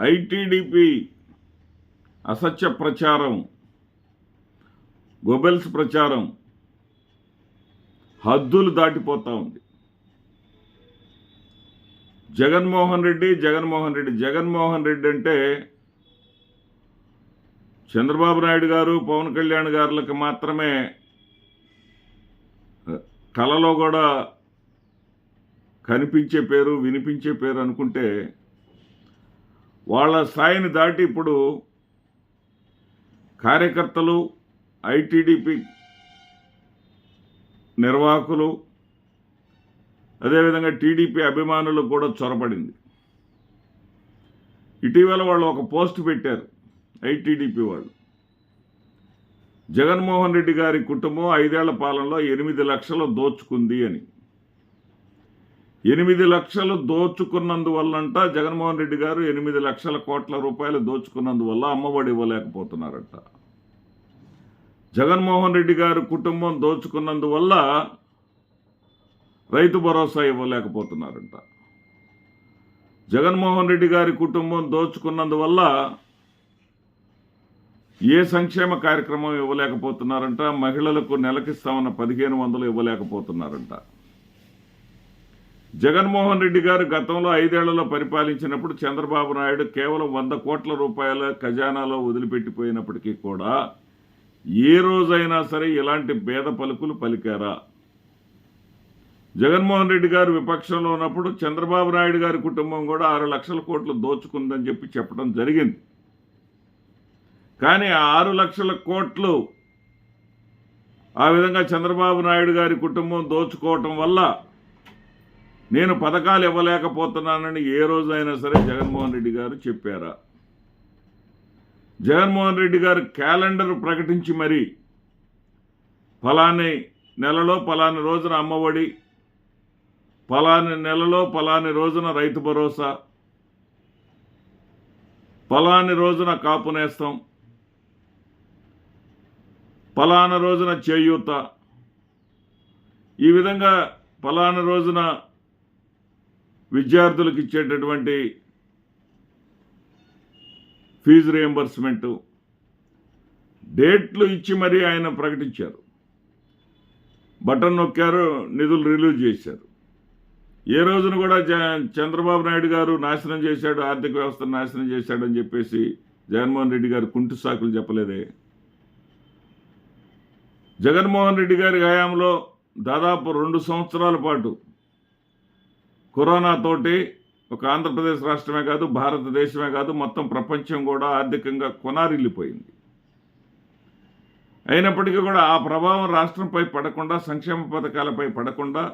ITDP అసత్య ప్రచారం Goebbels ప్రచారం హద్దులు దాటిపోతా ఉంది. జగన్మోహన్ రెడ్డి జగన్మోహన్ రెడ్డి జగన్మోహన్ రెడ్డి అంటే చంద్రబాబు నాయుడు గారు పవన్ కళ్యాణ్ గారులకు మాత్రమే కళలో కూడా కనిపించే పేరు వినిపించే పేరు అనుకుంటే వాళ్ళ స్థాయిని దాటి ఇప్పుడు కార్యకర్తలు ఐటీడీపీ నిర్వాహకులు అదేవిధంగా టీడీపీ అభిమానులు కూడా చొరబడింది. ఇటీవల వాళ్ళు ఒక పోస్ట్ పెట్టారు ఐటీడీపీ వాళ్ళు. జగన్మోహన్ రెడ్డి గారి కుటుంబం ఐదేళ్ళ పాలనలో ఎనిమిది లక్షలు దోచుకుంది అని. ఎనిమిది లక్షలు దోచుకున్నందువల్లంట జగన్మోహన్ రెడ్డి గారు ఎనిమిది లక్షల కోట్ల రూపాయలు దోచుకున్నందువల్ల అమ్మఒడి ఇవ్వలేకపోతున్నారట. జగన్మోహన్ రెడ్డి గారు కుటుంబం దోచుకున్నందువల్ల రైతు భరోసా ఇవ్వలేకపోతున్నారంట. జగన్మోహన్ రెడ్డి గారి కుటుంబం దోచుకున్నందువల్ల ఏ సంక్షేమ కార్యక్రమం ఇవ్వలేకపోతున్నారంట మహిళలకు నెలకిస్తామన్న పదిహేను వందలు ఇవ్వలేకపోతున్నారంట. జగన్మోహన్ రెడ్డి గారు గతంలో ఐదేళ్ళలో పరిపాలించినప్పుడు చంద్రబాబు నాయుడు కేవలం వంద కోట్ల రూపాయల ఖజానాలో వదిలిపెట్టిపోయినప్పటికీ కూడా ఏ రోజైనా సరే ఇలాంటి భేద పలుకులు పలికారా? జగన్మోహన్ రెడ్డి గారు విపక్షంలో ఉన్నప్పుడు చంద్రబాబు నాయుడు గారి కుటుంబం కూడా ఆరు లక్షల కోట్లు దోచుకుందని చెప్పి చెప్పడం జరిగింది. కానీ ఆ ఆరు లక్షల కోట్లు ఆ విధంగా చంద్రబాబు నాయుడు గారి కుటుంబం దోచుకోవటం వల్ల నేను పథకాలు ఇవ్వలేకపోతున్నానని ఏ రోజైనా సరే జగన్మోహన్ రెడ్డి గారు చెప్పారా? జగన్మోహన్ రెడ్డి గారు క్యాలెండర్ ప్రకటించి మరి ఫలాని నెలలో ఫలాని రోజున అమ్మఒడి ఫలాని నెలలో ఫలాని రోజున రైతు భరోసా ఫలాని రోజున కాపు నేస్తాం ఫలానా రోజున చేయూత. ఈ విధంగా ఫలానా రోజున విద్యార్థులకు ఇచ్చేటటువంటి ఫీజు రియంబర్స్మెంటు డేట్లు ఇచ్చి మరీ ఆయన ప్రకటించారు. బటన్ నొక్కారు నిధులు రిలీజ్ చేశారు. ఏ రోజున కూడా చంద్రబాబు నాయుడు గారు నాశనం చేశాడు ఆర్థిక వ్యవస్థను నాశనం చేశాడని చెప్పేసి జగన్మోహన్ రెడ్డి గారు కుంటు సాకులు చెప్పలేదే. జగన్మోహన్ రెడ్డి గారి హయాంలో దాదాపు రెండు సంవత్సరాల పాటు కరోనా తోటి ఒక ఆంధ్రప్రదేశ్ రాష్ట్రమే కాదు భారతదేశమే కాదు మొత్తం ప్రపంచం కూడా ఆర్థికంగా కొనారిల్లిపోయింది. అయినప్పటికీ కూడా ఆ ప్రభావం రాష్ట్రంపై పడకుండా సంక్షేమ పథకాలపై పడకుండా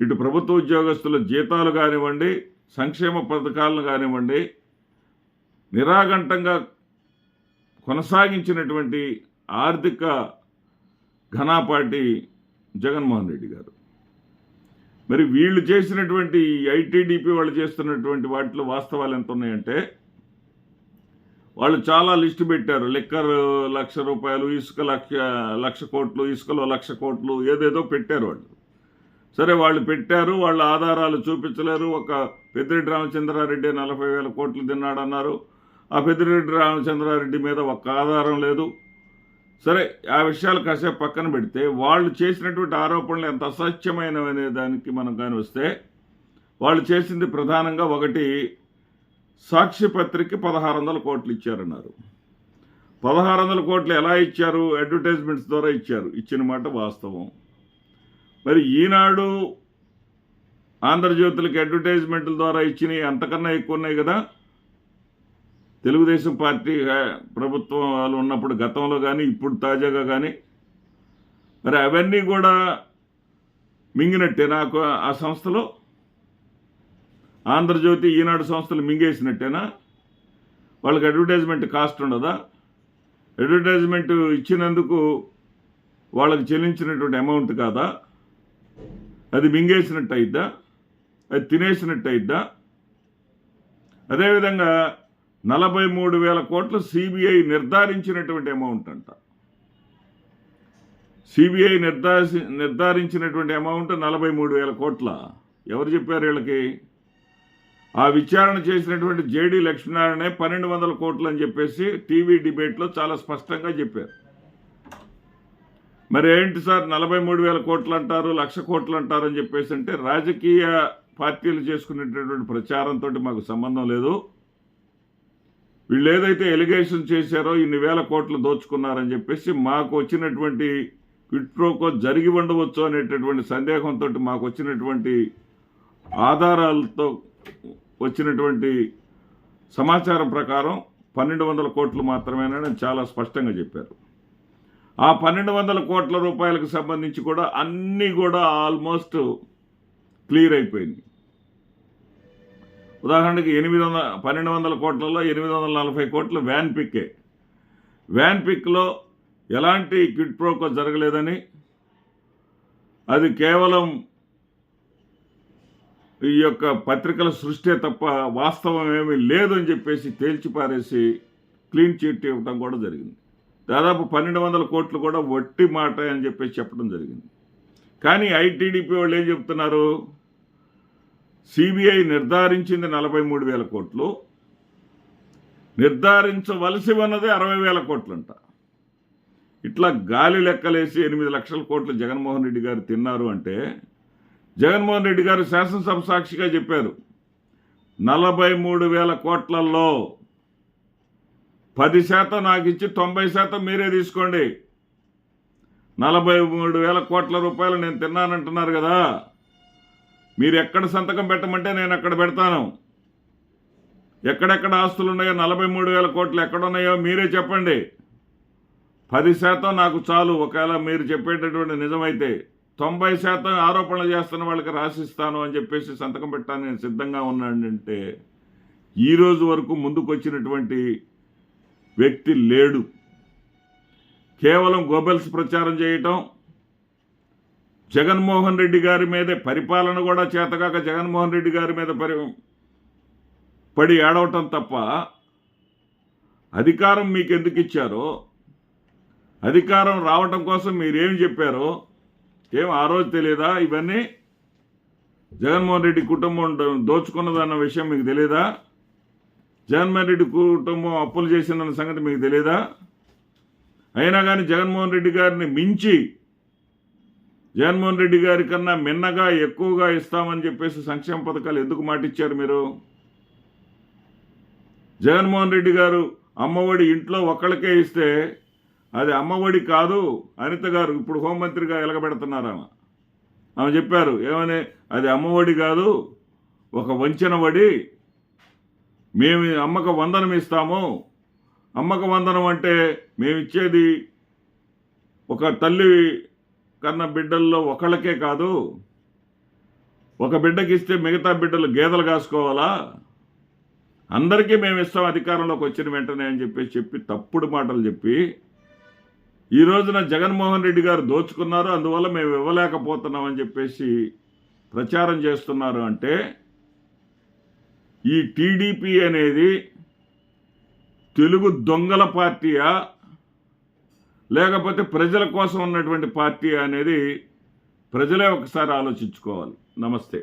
ఇటు ప్రభుత్వ ఉద్యోగస్తుల జీతాలు కానివ్వండి సంక్షేమ పథకాలను కానివ్వండి నిరాఘంటంగా కొనసాగించినటువంటి ఆర్థిక ఘనాపాటి జగన్మోహన్ రెడ్డి గారు. మరి వీళ్ళు చేసినటువంటి ఐటీడీపీ వాళ్ళు చేస్తున్నటువంటి వాటిలో వాస్తవాలు ఎంత ఉన్నాయంటే వాళ్ళు చాలా లిస్టు పెట్టారు. లిక్కర్ లక్ష రూపాయలు ఇసుక లక్ష లక్ష కోట్లు ఇసుకలో లక్ష కోట్లు ఏదేదో పెట్టారు వాళ్ళు. సరే వాళ్ళు పెట్టారు వాళ్ళ ఆధారాలు చూపించలేరు. ఒక పెద్దిరెడ్డి రామచంద్రారెడ్డి నలభై వేల కోట్లు తిన్నాడన్నారు. ఆ పెద్దిరెడ్డి రామచంద్రారెడ్డి మీద ఒక్క ఆధారం లేదు. సరే ఆ విషయాలు కాసేపు పక్కన పెడితే వాళ్ళు చేసినటువంటి ఆరోపణలు ఎంత అసత్యమైనవనే అనే దానికి మనం కానీ వస్తే వాళ్ళు చేసింది ప్రధానంగా ఒకటి సాక్షి పత్రిక పదహారు వందల కోట్లు ఇచ్చారన్నారు. పదహారు వందల కోట్లు ఎలా ఇచ్చారు? అడ్వర్టైజ్మెంట్స్ ద్వారా ఇచ్చారు. ఇచ్చిన మాట వాస్తవం. మరి ఈనాడు ఆంధ్రజ్యోతులకి అడ్వర్టైజ్మెంట్ల ద్వారా ఇచ్చినవి అంతకన్నా ఎక్కువ ఉన్నాయి కదా? తెలుగుదేశం పార్టీ ప్రభుత్వం వాళ్ళు ఉన్నప్పుడు గతంలో కానీ ఇప్పుడు తాజాగా కానీ మరి అవన్నీ కూడా మింగినట్టే. నాకు ఆ సంస్థలో ఆంధ్రజ్యోతి ఈనాడు సంస్థలు మింగేసినట్టేనా? వాళ్ళకి అడ్వర్టైజ్మెంట్ కాస్ట్ ఉండదా? అడ్వర్టైజ్మెంట్ ఇచ్చినందుకు వాళ్ళకి చెల్లించినటువంటి అమౌంట్ కాదా? అది మింగేసినట్టు అయిద్దా అది తినేసినట్టు అయిద్దా అదేవిధంగా నలభై మూడు వేల కోట్లు సిబిఐ నిర్ధారించినటువంటి అమౌంట్ అంట. సిబిఐ నిర్ధారి నిర్ధారించినటువంటి అమౌంట్ నలభై మూడు వేల కోట్ల. ఎవరు చెప్పారు వీళ్ళకి? ఆ విచారణ చేసినటువంటి జేడి లక్ష్మీనారాయణే పన్నెండు వందల కోట్లు అని చెప్పేసి టీవీ డిబేట్లో చాలా స్పష్టంగా చెప్పారు. మరి ఏంటి సార్ నలభై మూడు వేల కోట్లు అంటారు లక్ష కోట్లు అంటారు అని చెప్పేసి అంటే రాజకీయ పార్టీలు చేసుకునేటటువంటి ప్రచారంతో మాకు సంబంధం లేదు. వీళ్ళు ఏదైతే ఎలిగేషన్ చేశారో ఇన్ని వేల కోట్లు దోచుకున్నారని చెప్పేసి మాకు వచ్చినటువంటి క్విట్ప్రోకో జరిగి ఉండవచ్చు అనేటటువంటి సందేహంతో మాకు వచ్చినటువంటి ఆధారాలతో వచ్చినటువంటి సమాచారం ప్రకారం పన్నెండు వందల కోట్లు మాత్రమేనని చాలా స్పష్టంగా చెప్పారు. ఆ పన్నెండు వందల కోట్ల రూపాయలకు సంబంధించి కూడా అన్నీ కూడా ఆల్మోస్ట్ క్లియర్ అయిపోయింది. ఉదాహరణకి ఎనిమిది వందల పన్నెండు వందల కోట్లలో ఎనిమిది వందల నలభై కోట్లు వ్యాన్ పిక్కే. వ్యాన్ పిక్లో ఎలాంటి క్విడ్ ప్రోకో జరగలేదని అది కేవలం ఈ యొక్క పత్రికల సృష్టి తప్ప వాస్తవం ఏమీ లేదు అని చెప్పేసి తేల్చిపారేసి క్లీన్ చిట్ ఇవ్వటం కూడా జరిగింది. దాదాపు పన్నెండు వందల కోట్లు కూడా వట్టి మాట అని చెప్పేసి చెప్పడం జరిగింది. కానీ ఐటీడీపీ వాళ్ళు ఏం చెప్తున్నారు? సిబిఐ నిర్ధారించింది నలభై మూడు వేల కోట్లు. నిర్ధారించవలసి ఉన్నది అరవై వేల కోట్లంట. ఇట్లా గాలి లెక్కలేసి ఎనిమిది లక్షల కోట్లు జగన్మోహన్ రెడ్డి గారు తిన్నారు అంటే జగన్మోహన్ రెడ్డి గారు శాసనసభ సాక్షిగా చెప్పారు నలభై మూడు వేల కోట్లలో పది శాతం నాకు ఇచ్చి తొంభై శాతం మీరే తీసుకోండి. నలభై మూడు వేల కోట్ల రూపాయలు నేను తిన్నానంటున్నారు కదా. మీరు ఎక్కడ సంతకం పెట్టమంటే నేను అక్కడ పెడతాను. ఎక్కడెక్కడ ఆస్తులు ఉన్నాయో నలభై మూడు వేల కోట్లు ఎక్కడున్నాయో మీరే చెప్పండి. పది శాతం నాకు చాలు. ఒకవేళ మీరు చెప్పేటటువంటి నిజమైతే తొంభై శాతం ఆరోపణలు చేస్తున్న వాళ్ళకి రాసిస్తాను అని చెప్పేసి సంతకం పెట్టాను నేను సిద్ధంగా ఉన్నానంటే ఈరోజు వరకు ముందుకొచ్చినటువంటి వ్యక్తి లేడు. కేవలం గోబెల్స్ ప్రచారం చేయటం జగన్మోహన్ రెడ్డి గారి మీదే పరిపాలన కూడా చేతగాక జగన్మోహన్ రెడ్డి గారి మీద పరి పడి ఏడవటం తప్ప అధికారం మీకు ఎందుకు ఇచ్చారో అధికారం రావటం కోసం మీరేం చెప్పారో ఏం ఆ రోజు తెలియదా ఇవన్నీ జగన్మోహన్ రెడ్డి కుటుంబం దోచుకున్నదన్న విషయం మీకు తెలియదా జగన్మోహన్ రెడ్డి కుటుంబం అప్పులు చేసిందన్న సంగతి మీకు తెలియదా అయినా కానీ జగన్మోహన్ రెడ్డి గారిని మించి జగన్మోహన్ రెడ్డి గారి కన్నా మిన్నగా ఎక్కువగా ఇస్తామని చెప్పేసి సంక్షేమ పథకాలు ఎందుకు మాటిచ్చారు మీరు? జగన్మోహన్ రెడ్డి గారు అమ్మఒడి ఇంట్లో ఒక్కళ్ళకే ఇస్తే అది అమ్మఒడి కాదు అనిత గారు ఇప్పుడు హోంమంత్రిగా ఎలగబెడుతున్నారు ఆమె. ఆమె చెప్పారు ఏమని? అది అమ్మఒడి కాదు ఒక వంచన వడి. మేము అమ్మక వందనం ఇస్తాము. అమ్మక వందనం అంటే మేమిచ్చేది ఒక తల్లి కన్న బిడ్డల్లో ఒకళ్ళకే కాదు ఒక బిడ్డకి ఇస్తే మిగతా బిడ్డలు గేదెలు కాసుకోవాలా? అందరికీ మేము ఇస్తాం అధికారంలోకి వచ్చిన వెంటనే అని చెప్పేసి చెప్పి తప్పుడు మాటలు చెప్పి ఈ రోజున జగన్మోహన్ రెడ్డి గారు దోచుకున్నారు అందువల్ల మేము ఇవ్వలేకపోతున్నాం అని చెప్పేసి ప్రచారం చేస్తున్నారు అంటే ఈ టీడీపీ అనేది తెలుగు దొంగల పార్టీయా? లేకపోతే ప్రజల కోసం ఉన్నటువంటి పార్టీ అనేది ప్రజలే ఒకసారి ఆలోచించుకోవాలి. నమస్తే.